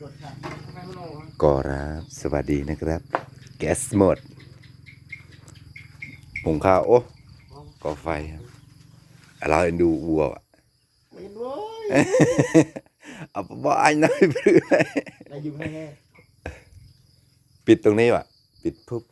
ตรวจค่ะทำไมมันโอ้ก็รับสวัสดีนะครับ แก๊สหมดหุงข้าวโอ้ก่อไฟครับเราเอ็นดูวัวอะเห็นเว้ยเอาปะบ้านน้อยเพื่อได้อยู่แน่ปิดตรงนี้วะปิดปุ๊บ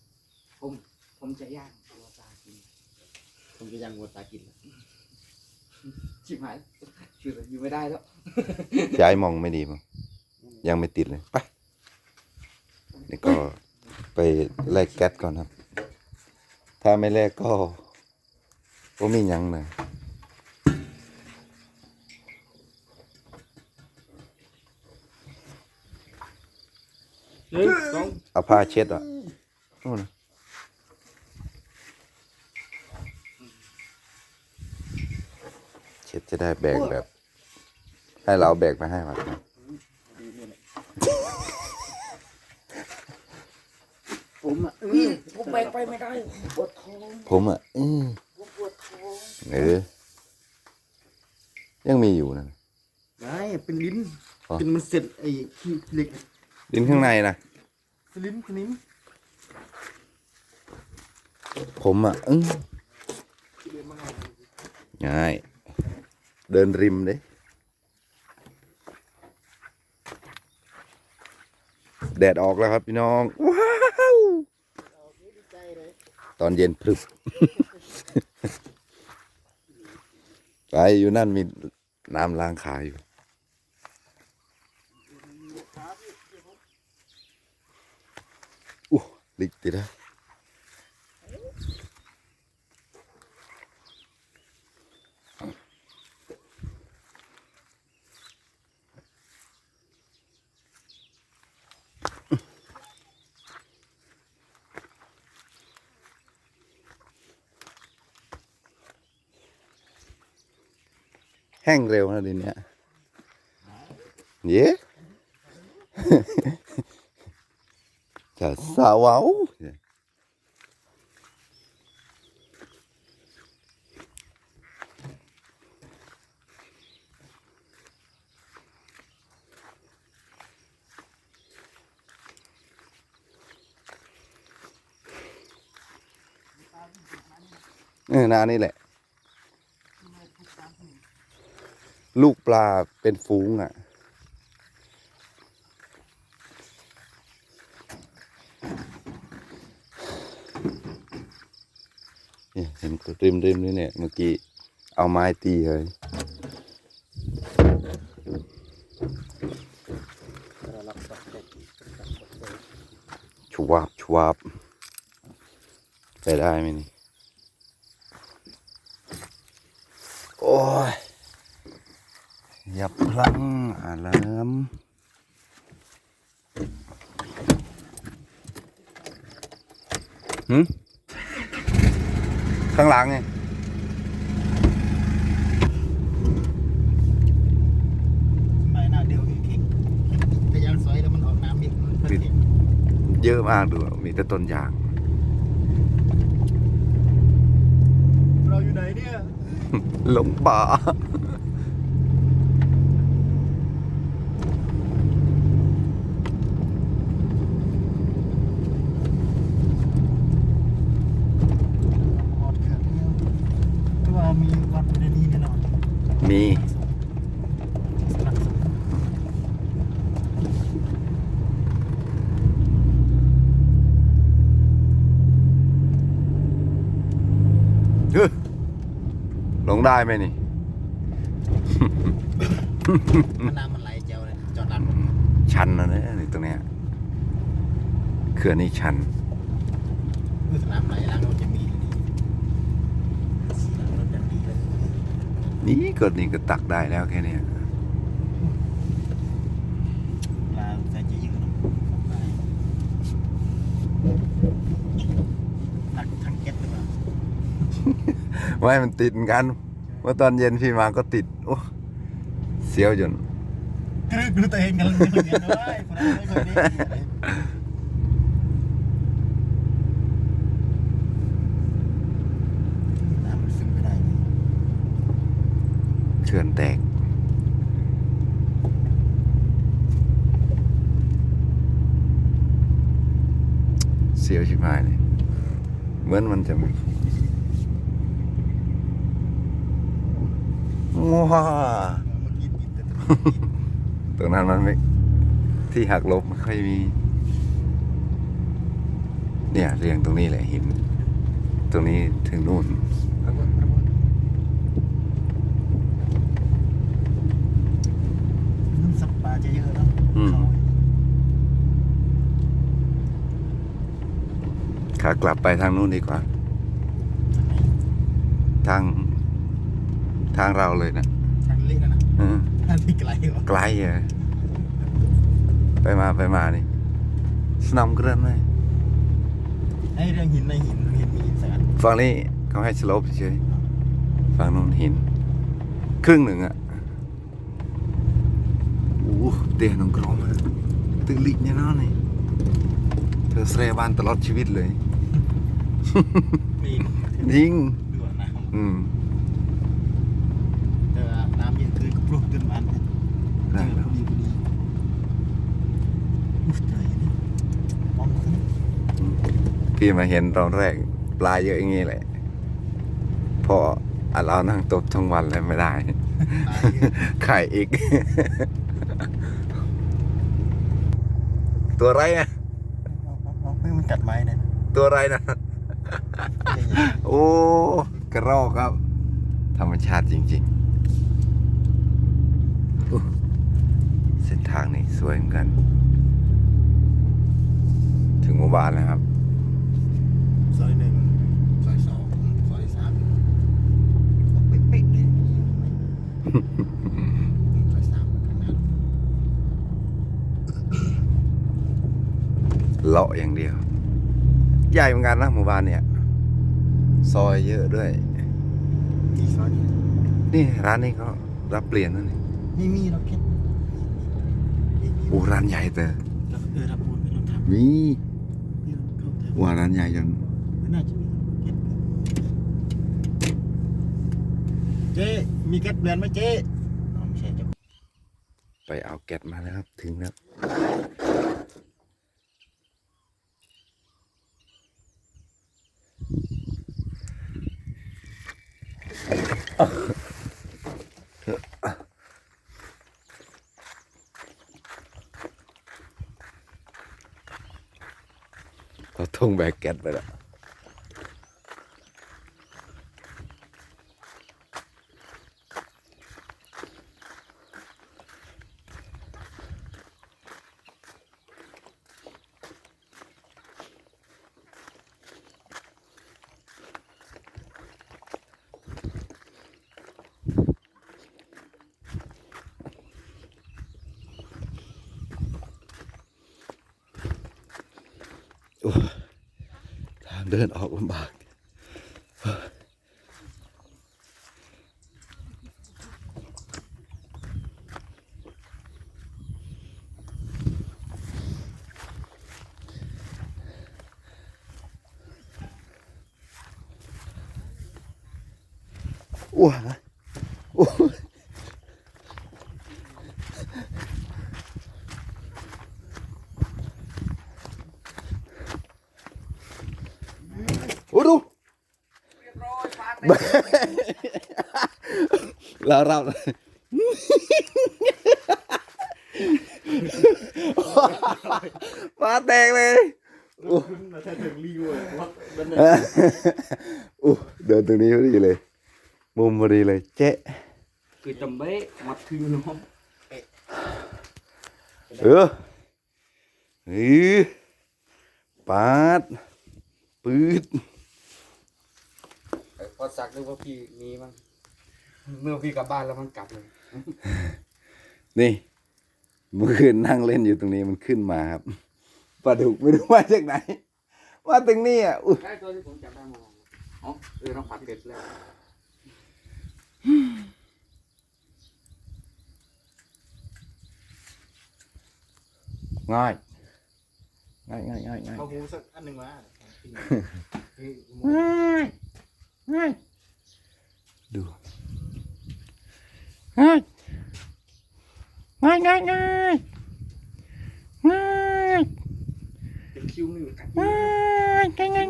ๆผมผมจะย่างวัวตากินผมจะยังวัวตากินแล้วชิบหายคืออยู่ไม่ได้แล้วย้ายมองไม่ดีมั้ง ยังไม่ติดเลยไปนี่ก็ไปแลกแก๊สก่อนครับ ถ้าไม่แลกก็ก็มียังเลยหนึ่งองเอาผ้าเช็ดอะนู่นะเช็ดจะได้แบกแบบ ให้เราแบกมาให้วัดนะ ผมอะนี่ผมแบกไปไม่ได้ปวดท้องผมอะอือผมปวดท้องเออยังมีอยู่นะไม่เป็นลิ้นอ๋อเป็นมันเสร็จไอ้ขี้เหล็กดินข้างในนะเป็นลิ้นคนนี้ผมอะอือง่าย เดินริมเด้แดดออกแล้วครับพี่น้องว้าว ตอนเย็นพรึบไปอยู่นั่นมีน้ำล้างขาอยู่อู้ลิกติดแล้ว แห้งเร็วนะดินเนี้ยเย้จะสาวเอาเออนานี่แหละ ลูกปลาเป็นฟูงอะเนี่ยเห็นริมริมนี่เนี่ย เมื่อกี้เอาไม้ตีเลยเรารับสักแค่ชวาบชวาบไปได้ไหมนี่ โอ้ย อย่าพลังอาลามหืมข้างหลังไงไปหน้าเดียวอีกทีพยายามสอยแล้วมันออกน้ำอีกมันปิดเยอะมากดูมีแต่ต้นยาง เราอยู่ไหนเนี่ย หลงป่า ออดขาเดียวที่ว่ามีวัดในนี้แน่นอน มี สนับสนุน เฮ้ยห ลงได้ไหมนี่มันน้ำมันไหลเจียวเลยจอดดันชันนะเนี่ยนี่ตรงเนี้ยเขื่อนนี่ชัน คือสนามไหลล้างรถจะมีอยู่นี่สีล้างรถจะดีเลย นี่ก็นี่ก็ตักได้แล้วแค่เนี้ย ไว้มันติดกันว่าตอนเย็นพี่มาก็ติด โอ้เสียวจนกรึกรึตัวเองกันเลยเขื่อนแตกเสียวชิบหายเลย เหมือนมันจะมี ว้าเมื่อกี้ติดแต่ตรงนี้ติดตรงนั้นมันไม่ ที่หักลบไม่ค่อยมี เนี่ยเรียงตรงนี้แหละหิน ตรงนี้ถึงนู่นระเบิดระเบิดน้ำสับปลาจะเยอะเนาะอืมเขาขากลับไปทางนู้นดีกว่า ทาง ทางเราเลยนะทางเล็กนะนะเออทางที่ไกลกว่าไกลอะไปมาไปมานี่สนามเกรนไหมไอ้เรื่องหินในหินเห็นมีหินสักอันฝั่งนี้เขาให้สโลปเฉยฝั่งนู้นหิน ครึ่งหนึ่งอะโอ้เตียน้องกรอมอะตึกลิกเนี่ยเนาะนี่เธอเสรบ้านตลอดชีวิตเลยมียิงดูว่าน้อืมำแต่ว่าน้ำเยอะเกินก็ ปลุกจนมันเนี่ยเจได้อแล้พวอดีพอดีอุ๊ยเจออย่างนี้มองขึ้นพี่มาเห็นตอนแรก ปลาเยอะอย่างงี้แหละพออัดเรานั่งตบทั้งวันเลยไม่ได้ตายเยอะไข่อีก ตัวอะไรอะเอาเอาเอาเฮ้ยมันกัดไม้เนี่ยตัวอะไรนะใหญ่โอ้ กระรอกครับ ธรรมชาติจริง ๆ เส้นทางนี้สวยเหมือนกัน ถึงหมู่บ้านแล้วครับๆซอยหนึ่งซอยสองซอยสามเอาเป๊ะๆเลยซอยสามข้างหน้าเลาะอย่างเดียว ใหญ่เหมือนกันนะหมู่บ้านเนี่ย ซอยเยอะด้วยกี่ซอยเนี่ยนี่ร้านนี้เขารับเปลี่ยนนั่นนี่ไม่มีเราเก็ตมีมีโอ้ร้านใหญ่แต่เราเออรับโอนไม่ต้องทำมีพี่เราเข้าเถอะว่าร้านใหญ่จนไม่น่าจะมีเก็ตเจ๊มีเก็ตเบือนไหมเจ๊อ๋อไม่ใช่เจ้าไปเอาแก๊สมาแล้วครับ ถึงแล้ว เราท งแบกแก๊สไปแล้วโอ้ยทาง เดินออกลำบากอ้วนนะโอ้ยโอ้ดู เราเรามาแตกเลยโอ้มาแค่ถึงรีวิวว่ามันโอ้เดินตรงนี้พอดีเลย มุมพอดีเลยเจ๊คือจำเบ้มาถึงน้องเออเออปาดปืดพ อสักนึกว่าพี่มีมั้งเมื่อพี่กลับบ้านแล้วมันกลับเลย นี่เมื่อคืนนั่งเล่นอยู่ตรงนี้มันขึ้นมาครับปลาดุกไม่รู้มาจากไหนว่าตรงนี้อะอุ๊ยได้ตัวที่ผมจับได้มาอ๋อเออเราผัดเด็ดแล้วง่ายง่ายง่ายง่ายง่ายเอาหูสักอันหนึ่งมาเฮ้ยง่ายง่าย ดูง่ายง่ายง่ายง่ายง่ายเป็นคิวไม่มีกัดง่ายงแกงแกง